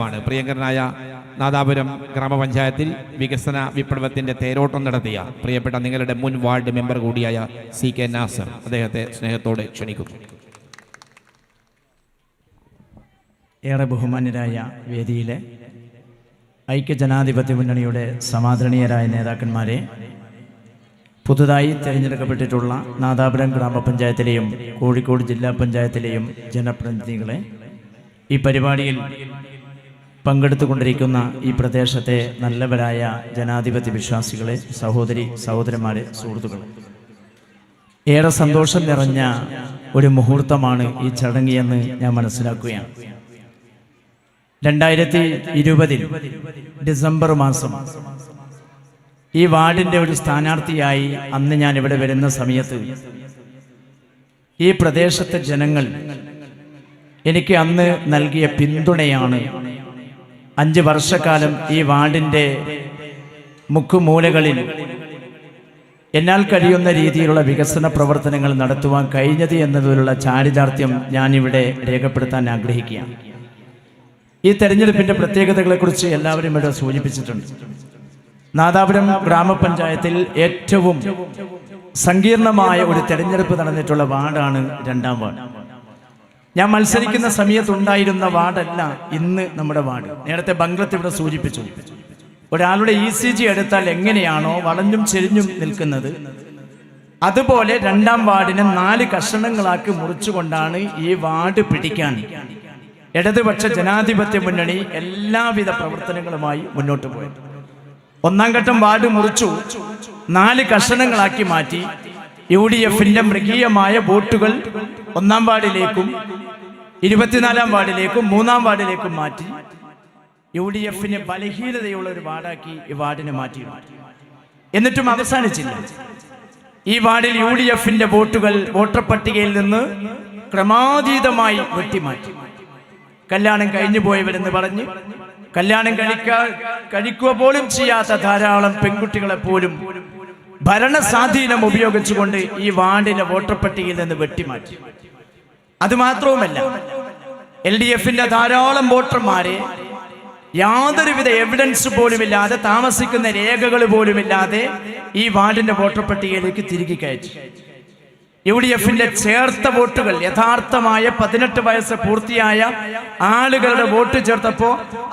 ാണ് പ്രിയങ്കരനായ നാദാപുരം ഗ്രാമപഞ്ചായത്തിൽ വികസന വിപ്ലവത്തിന്റെ തേരോട്ടം നടത്തിയ പ്രിയപ്പെട്ട നിങ്ങളുടെ മുൻ വാർഡ് മെമ്പർ കൂടിയായ സി കെ നാസർ. അദ്ദേഹത്തെ സ്നേഹത്തോടെ ക്ഷണിക്കുന്നു. ഏറെ ബഹുമാന്യരായ വേദിയിലെ ഐക്യജനാധിപത്യ മുന്നണിയുടെ സമാദരണീയരായ നേതാക്കന്മാരെ പുതുതായി തിരഞ്ഞെടുക്കപ്പെട്ടിട്ടുള്ള നാദാപുരം ഗ്രാമപഞ്ചായത്തിലെയും കോഴിക്കോട് ജില്ലാ പഞ്ചായത്തിലെയും ജനപ്രതിനിധികളെ ഈ പരിപാടിയിൽ പങ്കെടുത്തുകൊണ്ടിരിക്കുന്ന ഈ പ്രദേശത്തെ നല്ലവരായ ജനാധിപത്യ വിശ്വാസികളെ സഹോദരി സഹോദരന്മാരെ സുഹൃത്തുക്കളെ. ഏറെ സന്തോഷം നിറഞ്ഞ ഒരു മുഹൂർത്തമാണ് ഈ ചടങ്ങ് എന്ന് ഞാൻ മനസ്സിലാക്കുകയാണ്. രണ്ടായിരത്തി ഇരുപതിൽ ഡിസംബർ മാസം ഈ വാർഡിന്റെ ഒരു സ്ഥാനാർത്ഥിയായി അന്ന് ഞാൻ ഇവിടെ വരുന്ന സമയത്ത് ഈ പ്രദേശത്തെ ജനങ്ങൾ എനിക്ക് അന്ന് നൽകിയ പിന്തുണയാണ് അഞ്ച് വർഷക്കാലം ഈ വാർഡിന്റെ മുക്കുമൂലകളിൽ എന്നാൽ കഴിയുന്ന രീതിയിലുള്ള വികസന പ്രവർത്തനങ്ങൾ നടത്തുവാൻ കഴിഞ്ഞത് എന്നതിലുള്ള ചാരിതാർത്ഥ്യം ഞാനിവിടെ രേഖപ്പെടുത്താൻ ആഗ്രഹിക്കുകയാണ്. ഈ തെരഞ്ഞെടുപ്പിന്റെ പ്രത്യേകതകളെക്കുറിച്ച് എല്ലാവരും ഇവിടെ സൂചിപ്പിച്ചിട്ടുണ്ട്. നാദാപുരം ഗ്രാമപഞ്ചായത്തിൽ ഏറ്റവും സങ്കീർണമായ ഒരു തെരഞ്ഞെടുപ്പ് നടന്നിട്ടുള്ള വാർഡാണ് രണ്ടാം വാർഡ്. ഞാൻ മത്സരിക്കുന്ന സമയത്തുണ്ടായിരുന്ന വാർഡല്ല ഇന്ന് നമ്മുടെ വാർഡ്. നേരത്തെ ബംഗ്ലത്ത് ഇവിടെ സൂചിപ്പിച്ചു. ഒരാളുടെ ഇ സി ജി എടുത്താൽ എങ്ങനെയാണോ വളഞ്ഞും ചെരിഞ്ഞും നിൽക്കുന്നത്. അതുപോലെ രണ്ടാം വാർഡിനെ നാല് കഷണങ്ങളാക്കി മുറിച്ചുകൊണ്ടാണ് ഈ വാർഡ് പിടിക്കാൻ. ഇടതുപക്ഷ ജനാധിപത്യ മുന്നണി എല്ലാവിധ പ്രവർത്തനങ്ങളുമായി മുന്നോട്ട് പോയത്. ഒന്നാം ഘട്ടം വാർഡ് മുറിച്ചു. നാല് കഷണങ്ങളാക്കി മാറ്റി. യു ഡി എഫിന്റെ മൃഗീയമായ വോട്ടുകൾ ഒന്നാം വാർഡിലേക്കും ഇരുപത്തിനാലാം വാർഡിലേക്കും മൂന്നാം വാർഡിലേക്കും മാറ്റി. യു ഡി എഫിന് ബലഹീനതയുള്ള ഒരു വാർഡാക്കി ഈ വാർഡിനെ മാറ്റി. എന്നിട്ടും അവസാനിച്ചില്ല. ഈ വാർഡിൽ യു ഡി എഫിന്റെ വോട്ടുകൾ വോട്ടർ പട്ടികയിൽ നിന്ന് ക്രമാതീതമായി വെട്ടിമാറ്റി. കല്യാണം കഴിഞ്ഞു പോയവരെന്ന് പറഞ്ഞ് കല്യാണം കഴിക്കാ കഴിക്കുക പോലും ചെയ്യാത്ത ധാരാളം പെൺകുട്ടികളെ പോലും ഭരണ സ്വാധീനം ഉപയോഗിച്ചുകൊണ്ട് ഈ വാർഡിലെ വോട്ടർ പട്ടികയിൽ നിന്ന് വെട്ടിമാറ്റി. അതുമാത്രവുമല്ല എൽ ഡി എഫിന്റെ ധാരാളം വോട്ടർമാരെ യാതൊരുവിധ എവിഡൻസ് പോലുമില്ലാതെ താമസിക്കുന്ന രേഖകൾ പോലുമില്ലാതെ ഈ വാർഡിന്റെ വോട്ടർ പട്ടികയിലേക്ക് തിരികെ കയറ്റി. യു ഡി എഫിന്റെ ചേർത്ത വോട്ടുകൾ യഥാർത്ഥമായ പതിനെട്ട് വയസ്സ് പൂർത്തിയായ ആളുകളുടെ വോട്ട് ചേർത്തപ്പോ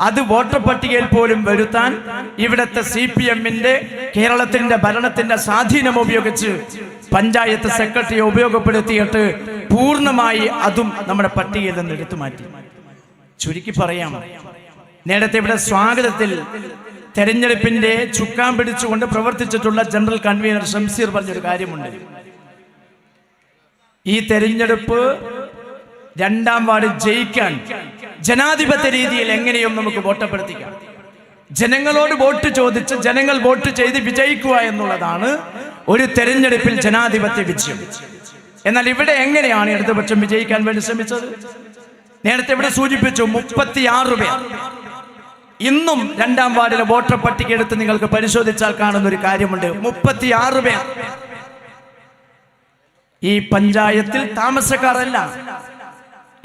അത് വോട്ടർ പട്ടികയിൽ പോലും വരുത്താൻ ഇവിടുത്തെ സി പി എമ്മിന്റെ കേരളത്തിന്റെ ഭരണത്തിന്റെ സ്വാധീനം ഉപയോഗിച്ച് പഞ്ചായത്ത് സെക്രട്ടറിയെ ഉപയോഗപ്പെടുത്തിയിട്ട് പൂർണമായി അതും നമ്മുടെ പട്ടികയിൽ നിന്ന് എടുത്തു മാറ്റി. ചുരുക്കി പറയാം നേരത്തെ ഇവിടെ സ്വാഗതത്തിൽ തെരഞ്ഞെടുപ്പിന്റെ ചുക്കാൻ പിടിച്ചുകൊണ്ട് പ്രവർത്തിച്ചിട്ടുള്ള ജനറൽ കൺവീനർ ഷംസീർ പറഞ്ഞൊരു കാര്യമുണ്ട്. ഈ തെരഞ്ഞെടുപ്പ് രണ്ടാം വാർഡ് ജയിക്കാൻ ജനാധിപത്യ രീതിയിൽ എങ്ങനെയും നമുക്ക് വോട്ടപ്പെടുത്തിക്കാം ജനങ്ങളോട് വോട്ട് ചോദിച്ച് ജനങ്ങൾ വോട്ട് ചെയ്ത് വിജയിക്കുക എന്നുള്ളതാണ് ഒരു തെരഞ്ഞെടുപ്പിൽ ജനാധിപത്യ വിജയം. എന്നാൽ ഇവിടെ എങ്ങനെയാണ് ഇടതുപക്ഷം വിജയിക്കാൻ വേണ്ടി ശ്രമിച്ചത്? നേരത്തെ ഇവിടെ സൂചിപ്പിച്ചു മുപ്പത്തിയാറ് പേർ. ഇന്നും രണ്ടാം വാർഡിലെ വോട്ടർ പട്ടിക എടുത്ത് നിങ്ങൾക്ക് പരിശോധിച്ചാൽ കാണുന്ന ഒരു കാര്യമുണ്ട്. മുപ്പത്തിയാറ് പേർ. ഈ പഞ്ചായത്തിൽ താമസക്കാരല്ല.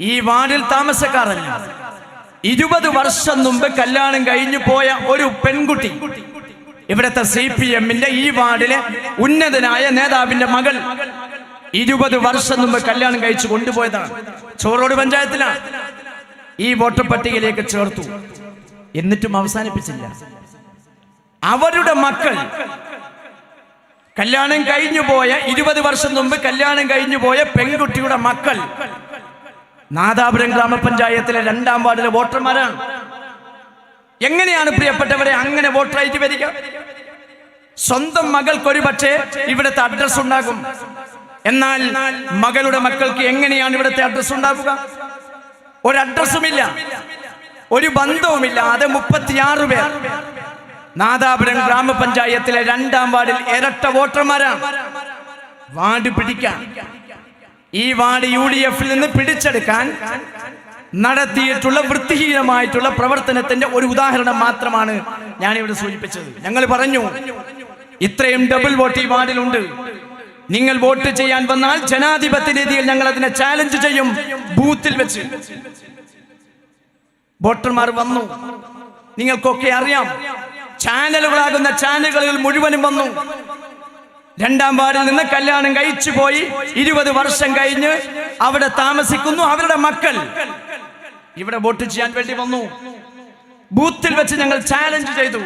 ഈ വാർഡിൽ താമസക്കാരല്ല. ഇരുപത് വർഷം മുമ്പ് കല്യാണം കഴിഞ്ഞു പോയ ഒരു പെൺകുട്ടി. ഇവിടുത്തെ സി പി എമ്മിന്റെ ഈ വാർഡിലെ ഉന്നതനായ നേതാവിന്റെ മകൾ ഇരുപത് വർഷം മുമ്പ് കല്യാണം കഴിച്ചു കൊണ്ടുപോയതാണ്. ചോറോട് പഞ്ചായത്തിലാണ് ഈ വോട്ടർ പട്ടികയിലേക്ക് ചേർത്തു. എന്നിട്ടും അവസാനിപ്പിച്ചില്ല. അവരുടെ മക്കൾ കല്യാണം കഴിഞ്ഞു പോയ ഇരുപത് വർഷം മുമ്പ് കല്യാണം കഴിഞ്ഞു പോയ പെൺകുട്ടിയുടെ മക്കൾ നാദാപുരം ഗ്രാമപഞ്ചായത്തിലെ രണ്ടാം വാർഡിലെ വോട്ടർമാരാണ്. എങ്ങനെയാണ് പ്രിയപ്പെട്ടവരെ അങ്ങനെ വോട്ടറായിട്ട് വരിക? സ്വന്തം മകൾക്കൊരു പക്ഷേ ഇവിടുത്തെ അഡ്രസ് ഉണ്ടാകും. എന്നാൽ മകളുടെ മക്കൾക്ക് എങ്ങനെയാണ് ഇവിടുത്തെ അഡ്രസ് ഉണ്ടാകുക ഒരു അഡ്രസ്സുമില്ല ഒരു ബന്ധവുമില്ലാതെ മുപ്പത്തിയാറ് പേർ. നാദാപുരം ഗ്രാമപഞ്ചായത്തിലെ രണ്ടാം വാർഡിൽ ഇരട്ട വോട്ടർമാരാണ്. വാർഡ് പിടിക്കാൻ. ഈ വാർഡ് യു ഡി എഫിൽ നിന്ന് പിടിച്ചെടുക്കാൻ നടത്തിയിട്ടുള്ള വൃത്തിഹീനമായിട്ടുള്ള പ്രവർത്തനത്തിന്റെ ഒരു ഉദാഹരണം മാത്രമാണ് ഞാൻ ഇവിടെ സൂചിപ്പിച്ചത്. ഞങ്ങൾ പറഞ്ഞു ഇത്രയും ഡബിൾ വോട്ട് ഈ വാർഡിലുണ്ട്. നിങ്ങൾ വോട്ട് ചെയ്യാൻ വന്നാൽ ജനാധിപത്യ രീതിയിൽ ഞങ്ങൾ അതിനെ ചാലഞ്ച് ചെയ്യും ബൂത്തിൽ വെച്ച്. വോട്ടർമാർ വന്നു. നിങ്ങൾക്കൊക്കെ അറിയാം ചാനലുകളാകുന്ന ചാനലുകളിൽ മുഴുവനും വന്നു. രണ്ടാം വാർഡിൽ നിന്ന് കല്യാണം കഴിച്ചു പോയി. ഇരുപത് വർഷം കഴിഞ്ഞ് അവിടെ താമസിക്കുന്നു അവരുടെ മക്കൾ. ഇവിടെ വോട്ട് ചെയ്യാൻ വേണ്ടി വന്നു. ബൂത്തിൽ വെച്ച് ഞങ്ങൾ ചാലഞ്ച് ചെയ്തു.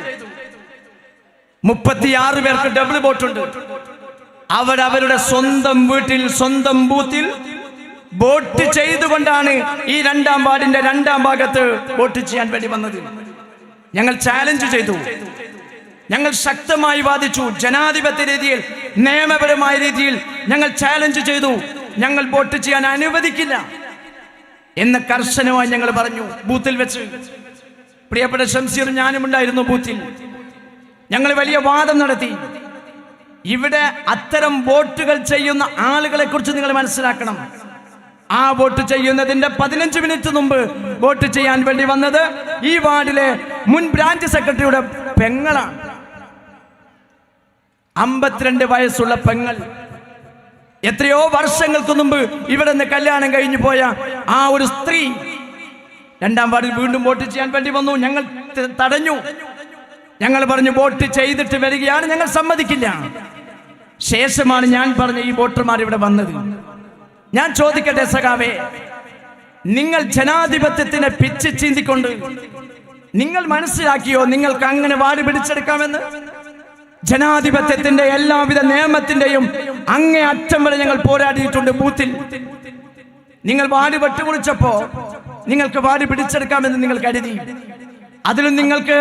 മുപ്പത്തിയാറ് പേർക്ക് ഡബിൾ വോട്ടുണ്ട്. അവർ അവരുടെ സ്വന്തം വീട്ടിൽ സ്വന്തം ബൂത്തിൽ വോട്ട് ചെയ്തുകൊണ്ടാണ് ഈ രണ്ടാം വാർഡിന്റെ രണ്ടാം ഭാഗത്ത് വോട്ട് ചെയ്യാൻ വേണ്ടി വന്നത്. ഞങ്ങൾ ചാലഞ്ച് ചെയ്തു. ഞങ്ങൾ ശക്തമായി വാദിച്ചു. ജനാധിപത്യ രീതിയിൽ നിയമപരമായ രീതിയിൽ ഞങ്ങൾ ചാലഞ്ച് ചെയ്തു. ഞങ്ങൾ വോട്ട് ചെയ്യാൻ അനുവദിക്കില്ല. എന്ന് കർശനമായി ഞങ്ങൾ പറഞ്ഞു. ബൂത്തിൽ വെച്ച്. പ്രിയപ്പെട്ട ഷംസീർ ഞാനും ഉണ്ടായിരുന്നു ബൂത്തിൽ. ഞങ്ങൾ വലിയ വാദം നടത്തി. ഇവിടെ അത്തരം വോട്ടുകൾ ചെയ്യുന്ന ആളുകളെ കുറിച്ച് നിങ്ങൾ മനസ്സിലാക്കണം. ആ വോട്ട് ചെയ്യുന്നതിന്റെ പതിനഞ്ച് മിനിറ്റ് മുമ്പ് വോട്ട് ചെയ്യാൻ വേണ്ടി വന്നത് ഈ വാർഡിലെ മുൻ ബ്രാഞ്ച് സെക്രട്ടറിയുടെ പെങ്ങളാണ്. അമ്പത്തിരണ്ട് വയസ്സുള്ള പെങ്ങൾ. എത്രയോ വർഷങ്ങൾക്ക് മുമ്പ് ഇവിടെ നിന്ന് കല്യാണം കഴിഞ്ഞു പോയ ആ ഒരു സ്ത്രീ രണ്ടാം വാർഡിൽ വീണ്ടും വോട്ട് ചെയ്യാൻ വേണ്ടി വന്നു. ഞങ്ങൾ തടഞ്ഞു. ഞങ്ങൾ പറഞ്ഞു വോട്ട് ചെയ്തിട്ട് വരികയാണ്. ഞങ്ങൾ സമ്മതിക്കില്ല. ശേഷമാണ് ഞാൻ പറഞ്ഞ ഈ വോട്ടർമാർ ഇവിടെ വന്നത്. ഞാൻ ചോദിക്കട്ടെ സഖാവേ നിങ്ങൾ ജനാധിപത്യത്തിനെ പിച്ച് ചീന്തിക്കൊണ്ട് നിങ്ങൾ മനസ്സിലാക്കിയോ നിങ്ങൾക്ക് അങ്ങനെ വാടി പിടിച്ചെടുക്കാമെന്ന്? ജനാധിപത്യത്തിന്റെ എല്ലാവിധ നിയമത്തിന്റെയും അങ്ങേ അറ്റം വരെ ഞങ്ങൾ പോരാടിയിട്ടുണ്ട് ബൂത്തിൽ. നിങ്ങൾ വാടി വെട്ടുകുറിച്ചപ്പോ നിങ്ങൾക്ക് വാടി പിടിച്ചെടുക്കാമെന്ന് നിങ്ങൾ കരുതി. അതിലും നിങ്ങൾക്ക്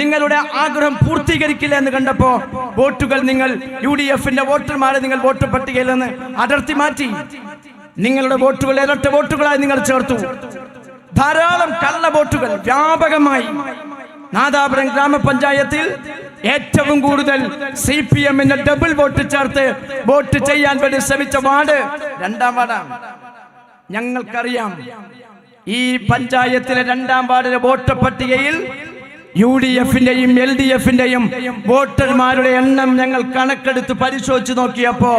നിങ്ങളുടെ ആഗ്രഹം പൂർത്തീകരിക്കില്ല എന്ന് കണ്ടപ്പോ വോട്ടുകൾ നിങ്ങൾ യു ഡി എഫിന്റെ വോട്ടർമാരെ നിങ്ങൾ വോട്ട് പട്ടികയിൽ നിന്ന് അടർത്തി മാറ്റി. നിങ്ങളുടെ വോട്ടുകൾ ഇരട്ട വോട്ടുകളായി നിങ്ങൾ ചേർത്തു. ധാരാളം കള്ള വോട്ടുകൾ വ്യാപകമായി. നാദാപുരം ഗ്രാമപഞ്ചായത്തിൽ ഏറ്റവും കൂടുതൽ സി പി എമ്മിന് ഡബിൾ വോട്ട് ചേർത്ത് വോട്ട് ചെയ്യാൻ വേണ്ടി ശ്രമിച്ച വാർഡ് രണ്ടാം വാർഡാണ്. ഞങ്ങൾക്കറിയാം ഈ പഞ്ചായത്തിലെ രണ്ടാം വാർഡിലെ വോട്ട് പട്ടികയിൽ യു ഡി എഫിന്റെയും എൽ ഡി എഫിന്റെയും വോട്ടർമാരുടെ എണ്ണം ഞങ്ങൾ കണക്കെടുത്ത് പരിശോധിച്ച് നോക്കിയപ്പോ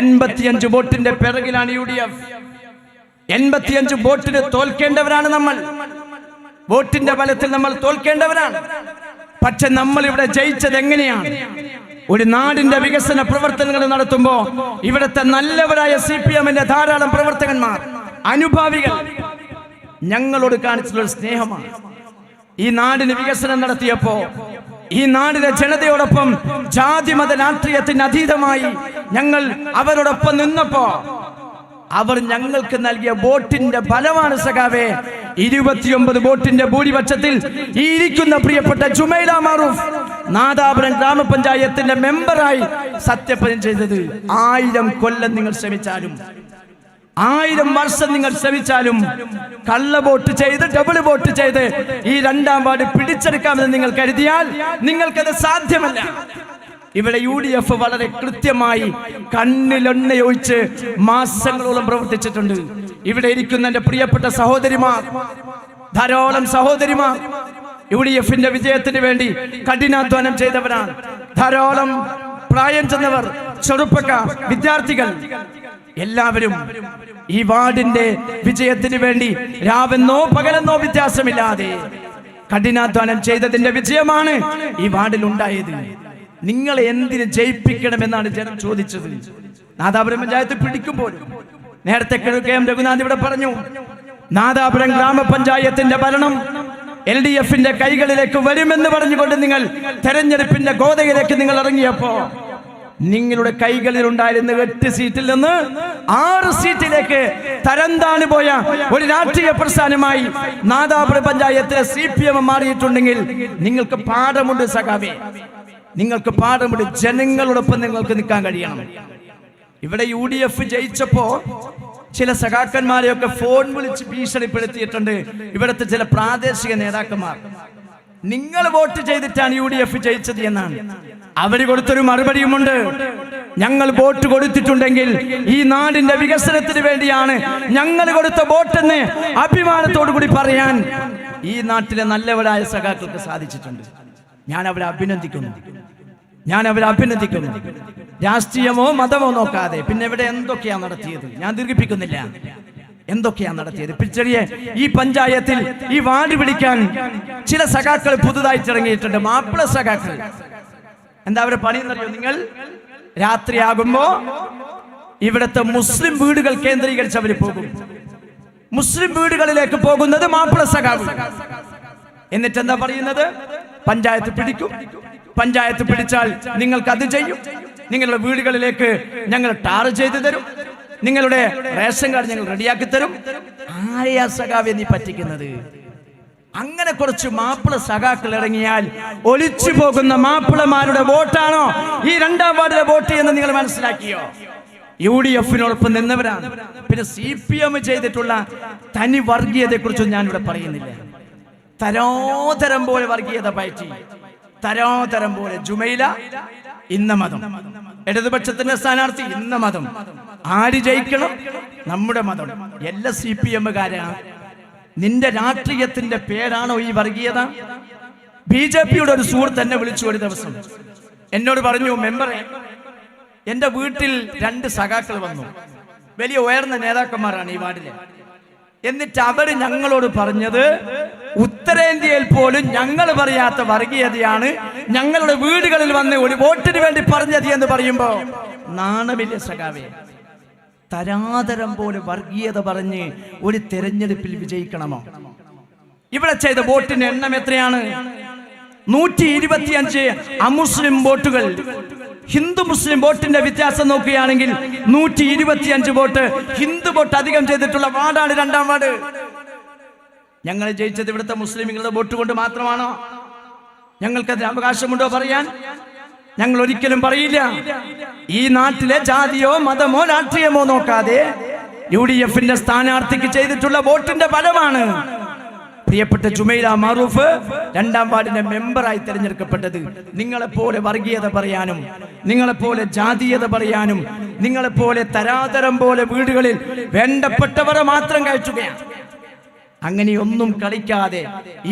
എൺപത്തിയഞ്ച് വോട്ടിന്റെ പിറകിലാണ് യു ഡി എഫ്. എൺപത്തിയഞ്ച് വോട്ടിന് തോൽക്കേണ്ടവരാണ് നമ്മൾ. വോട്ടിന്റെ ബലത്തിൽ നമ്മൾ തോൽക്കേണ്ടവരാണ്. പക്ഷെ നമ്മൾ ഇവിടെ ജയിച്ചത് എങ്ങനെയാണ്? ഒരു നാടിന്റെ വികസന പ്രവർത്തനങ്ങൾ നടത്തുമ്പോ ഇവിടുത്തെ നല്ലവരായ സി പി എമ്മിന്റെ ധാരാളം പ്രവർത്തകന്മാർ അനുഭാവികൾ ഞങ്ങളോട് കാണിച്ചിട്ടുള്ള സ്നേഹമാണ്. ഈ നാടിന് വികസനം നടത്തിയപ്പോ ഈ നാടിലെ ജനതയോടൊപ്പം ജാതി മത രാഷ്ട്രീയത്തിന് അതീതമായി ഞങ്ങൾ അവരോടൊപ്പം നിന്നപ്പോ അവർ ഞങ്ങൾക്ക് നൽകിയ വോട്ടിന്റെ ഫലമാണ് സഖാവേ. ഇരുപത്തിയൊമ്പത് വോട്ടിന്റെ ഭൂരിപക്ഷത്തിൽ ഈ ഇരിക്കുന്ന പ്രിയപ്പെട്ട ജുമൈല മാറൂഫ് നാദാപുരം ഗ്രാമപഞ്ചായത്തിന്റെ മെമ്പറായി സത്യപ്രതിജ്ഞ ചെയ്തത്. ആയിരം കൊല്ലം നിങ്ങൾ ശ്രമിച്ചാലും ആയിരം വർഷം നിങ്ങൾ ശ്രമിച്ചാലും കള്ള വോട്ട് ചെയ്ത് ഡബിൾ വോട്ട് ചെയ്ത് ഈ രണ്ടാം വാർഡ് പിടിച്ചെടുക്കാമെന്ന് നിങ്ങൾ കരുതിയാൽ നിങ്ങൾക്കത് സാധ്യമല്ല. ഇവിടെ യു ഡി എഫ് വളരെ കൃത്യമായി കണ്ണിലെണ്ണയൊഴിച്ച് മാസങ്ങളോളം പ്രവർത്തിച്ചിട്ടുണ്ട്. ഇവിടെ ഇരിക്കുന്ന എന്റെ പ്രിയപ്പെട്ട സഹോദരിമാർ ധാരാളം സഹോദരിമാർ യു ഡി എഫിന്റെ വിജയത്തിന് വേണ്ടി കഠിനാധ്വാനം ചെയ്തവരാണ്. ധാരാളം പ്രായം ചെന്നവർ ചെറുപ്പക്കാർ വിദ്യാർത്ഥികൾ. എല്ലാവരും ഈ വാർഡിന്റെ വിജയത്തിന് വേണ്ടി രാവെന്നോ പകലെന്നോ വ്യത്യാസമില്ലാതെ കഠിനാധ്വാനം ചെയ്തതിന്റെ വിജയമാണ് ഈ വാർഡിൽ ഉണ്ടായത്. നിങ്ങൾ എന്തിന് ജയിപ്പിക്കണമെന്നാണ് ജനം ചോദിച്ചത്. നാദാപുരം പഞ്ചായത്ത് പിടിക്കുമ്പോൾ നേരത്തെ കിഴക്കെ എം രഘുനാഥ് ഇവിടെ പറഞ്ഞു നാദാപുരം ഗ്രാമപഞ്ചായത്തിന്റെ ഭരണം എൽ ഡി എഫിന്റെ കൈകളിലേക്ക് വരുമെന്ന് പറഞ്ഞുകൊണ്ട് നിങ്ങൾ തെരഞ്ഞെടുപ്പിന്റെ ഗോതയിലേക്ക് നിങ്ങൾ ഇറങ്ങിയപ്പോ നിങ്ങളുടെ കൈകളിൽ ഉണ്ടായിരുന്ന എട്ട് സീറ്റിൽ നിന്ന് ആറ് സീറ്റിലേക്ക് തരംതാണു പോയ ഒരു രാഷ്ട്രീയ പ്രസ്ഥാനമായി നാദാപുര പഞ്ചായത്തിലെ സി പി എം മാറിയിട്ടുണ്ടെങ്കിൽ നിങ്ങൾക്ക് പാഠമുണ്ട് സഖാവേ. നിങ്ങൾക്ക് പാഠമുണ്ട് ജനങ്ങളോടൊപ്പം നിങ്ങൾക്ക് നിൽക്കാൻ കഴിയണം. ഇവിടെ യു ഡി എഫ് ജയിച്ചപ്പോ ചില സഖാക്കന്മാരെയൊക്കെ ഫോൺ വിളിച്ച് ഭീഷണിപ്പെടുത്തിയിട്ടുണ്ട്. ഇവിടുത്തെ ചില പ്രാദേശിക നേതാക്കന്മാർ. നിങ്ങൾ വോട്ട് ചെയ്തിട്ടാണ് യു ഡി എഫ് ജയിച്ചത് എന്നാണ്. അവർ കൊടുത്തൊരു മറുപടിയുമുണ്ട്. ഞങ്ങൾ വോട്ട് കൊടുത്തിട്ടുണ്ടെങ്കിൽ ഈ നാടിന്റെ വികസനത്തിന് വേണ്ടിയാണ് ഞങ്ങൾ കൊടുത്ത വോട്ടെന്ന് അഭിമാനത്തോടു കൂടി പറയാൻ ഈ നാട്ടിലെ നല്ലവരായ സഖാക്കൾക്ക് സാധിച്ചിട്ടുണ്ട്. ഞാൻ അവരെ അഭിനന്ദിക്കുന്നു. ഞാൻ അവരെ അഭിനന്ദിക്കുന്നു. രാഷ്ട്രീയമോ മതമോ നോക്കാതെ പിന്നെ ഇവിടെ എന്തൊക്കെയാ നടത്തിയത്? ഞാൻ ദീർഘിപ്പിക്കുന്നില്ല. എന്തൊക്കെയാ നടത്തിയത്? പിച്ചെറിയെ ഈ പഞ്ചായത്തിൽ ഈ വാർഡ് പിടിക്കാൻ ചില സഖാക്കൾ പുതുതായി ഇറങ്ങിയിട്ടുണ്ട് മാപ്പിള സഖാക്കൾ. എന്താ അവരെ പണിയെന്നറിയോ നിങ്ങൾ? രാത്രിയാകുമ്പോ ഇവിടുത്തെ മുസ്ലിം വീടുകൾ കേന്ദ്രീകരിച്ച് അവർ പോകും. മുസ്ലിം വീടുകളിലേക്ക് പോകുന്നത് മാപ്പിള സഖാവ്. എന്നിട്ട് എന്താ പറയുന്നത്? പഞ്ചായത്ത് പിടിക്കും. പഞ്ചായത്ത് പിടിച്ചാൽ നിങ്ങൾക്ക് അത് ചെയ്യും. നിങ്ങളുടെ വീടുകളിലേക്ക് ഞങ്ങൾ ടാർ ചെയ്തു തരും. നിങ്ങളുടെ റേഷൻ കാർഡ് ഞങ്ങൾ റെഡിയാക്കി തരും. ആരെയാ സഖാവെ നീ പറ്റിക്കുന്നത്? അങ്ങനെ കുറച്ച് മാപ്പിള സഖാക്കൾ ഇറങ്ങിയാൽ ഒലിച്ചു പോകുന്ന മാപ്പിളമാരുടെ വോട്ടാണോ? ഈ രണ്ടാം വാർഡിലെ വോട്ട് എന്ന് നിങ്ങൾ മനസ്സിലാക്കിയോ? U D എഫിനോടൊപ്പം നിന്നവരാണ്. പിന്നെ സി പി എം ചെയ്തിട്ടുള്ള തനി വർഗീയതയെ കുറിച്ചൊന്നും ഞാൻ ഇവിടെ പറയുന്നില്ല. തരോതരം പോലെ വർഗീയത പയറ്റി. തരോതരം പോലെ ജുമൈല ഇന്ന മതം. ഇടതുപക്ഷത്തിന്റെ സ്ഥാനാർത്ഥി ഇന്ന മതം. ആര് ജയിക്കണം? നമ്മുടെ മതം. എല്ലാ സി പി എമ്മുകാരാണ് നിന്റെ രാഷ്ട്രീയത്തിന്റെ പേരാണോ ഈ വർഗീയത? ബി ജെ പിയുടെ ഒരു സുഹൃത്ത് എന്നെ വിളിച്ചു ഒരു ദിവസം. എന്നോട് പറഞ്ഞു മെമ്പറെ എന്റെ വീട്ടിൽ രണ്ട് സഖാക്കൾ വന്നു. വലിയ ഉയർന്ന നേതാക്കന്മാരാണ് ഈ വാർഡിലെ. എന്നിട്ട് അവർ ഞങ്ങളോട് പറഞ്ഞത് ഉത്തരേന്ത്യയിൽ പോലും ഞങ്ങൾ പറയാത്ത വർഗീയതയാണ്. ഞങ്ങളുടെ വീടുകളിൽ വന്ന് ഒരു വോട്ടിന് വേണ്ടി പറഞ്ഞത് എന്ന് പറയുമ്പോ നാണമില്ല സഖാവേ. തരാതരം പോലെ വർഗീയത പറഞ്ഞ് ഒരു തെരഞ്ഞെടുപ്പിൽ വിജയിക്കണമോ? ഇവിടെ ചെയ്ത വോട്ടിന്റെ എണ്ണം എത്രയാണ്? നൂറ്റി ഇരുപത്തിയഞ്ച് അമുസ്ലിം വോട്ടുകൾ. ഹിന്ദു മുസ്ലിം വോട്ടിന്റെ വ്യത്യാസം നോക്കുകയാണെങ്കിൽ നൂറ്റി ഇരുപത്തിയഞ്ച് വോട്ട് ഹിന്ദു വോട്ട് അധികം ചെയ്തിട്ടുള്ള വാർഡാണ് രണ്ടാം വാർഡ്. ഞങ്ങൾ ജയിച്ചത് ഇവിടുത്തെ മുസ്ലിമുകളുടെ വോട്ട് കൊണ്ട് മാത്രമാണോ? ഞങ്ങൾക്കതിന് അവകാശമുണ്ടോ പറയാൻ? ഞങ്ങൾ ഒരിക്കലും പറയില്ല. ഈ നാട്ടിലെ ജാതിയോ മതമോ രാഷ്ട്രീയമോ നോക്കാതെ യു ഡി എഫിന്റെ സ്ഥാനാർത്ഥിക്ക് ചെയ്തിട്ടുള്ള വോട്ടിന്റെ ഫലമാണ് പ്രിയപ്പെട്ട ജുമൈല മാറൂഫ് രണ്ടാം വാർഡിന്റെ മെമ്പറായി തിരഞ്ഞെടുക്കപ്പെട്ടത് നിങ്ങളെപ്പോലെ വർഗീയത പറയാനും നിങ്ങളെപ്പോലെ ജാതീയത പറയാനും നിങ്ങളെപ്പോലെ തരാതരം പോലെ വീടുകളിൽ വേണ്ടപ്പെട്ടവരെ മാത്രം കഴിച്ചുകയാണ്. അങ്ങനെയൊന്നും കളിക്കാതെ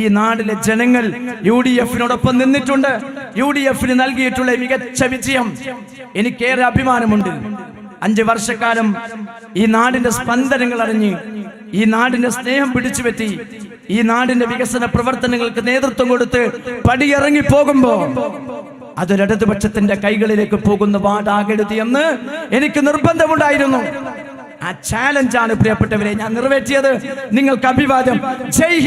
ഈ നാട്ടിലെ ജനങ്ങൾ യു ഡി എഫിനോടൊപ്പം നിന്നിട്ടുണ്ട്. യു ഡി എഫിന് നൽകിയിട്ടുള്ള മികച്ച വിജയം എനിക്കേറെ അഭിമാനമുണ്ട്. അഞ്ച് വർഷക്കാലം ഈ നാടിന്റെ സ്പന്ദനങ്ങൾ അറിഞ്ഞ് ഈ നാടിന്റെ സ്നേഹം പിടിച്ചു പറ്റി ഈ നാടിന്റെ വികസന പ്രവർത്തനങ്ങൾക്ക് നേതൃത്വം കൊടുത്ത് പടിയിറങ്ങി പോകുമ്പോ അതൊരിടതുപക്ഷത്തിന്റെ കൈകളിലേക്ക് പോകുന്ന വാടാകരുത് എന്ന് എനിക്ക് നിർബന്ധമുണ്ടായിരുന്നു. ആ ചാലഞ്ചാണ് പ്രിയപ്പെട്ടവരെ ഞാൻ നിറവേറ്റിയത്. നിങ്ങൾക്ക് അഭിവാദ്യം. ജയ്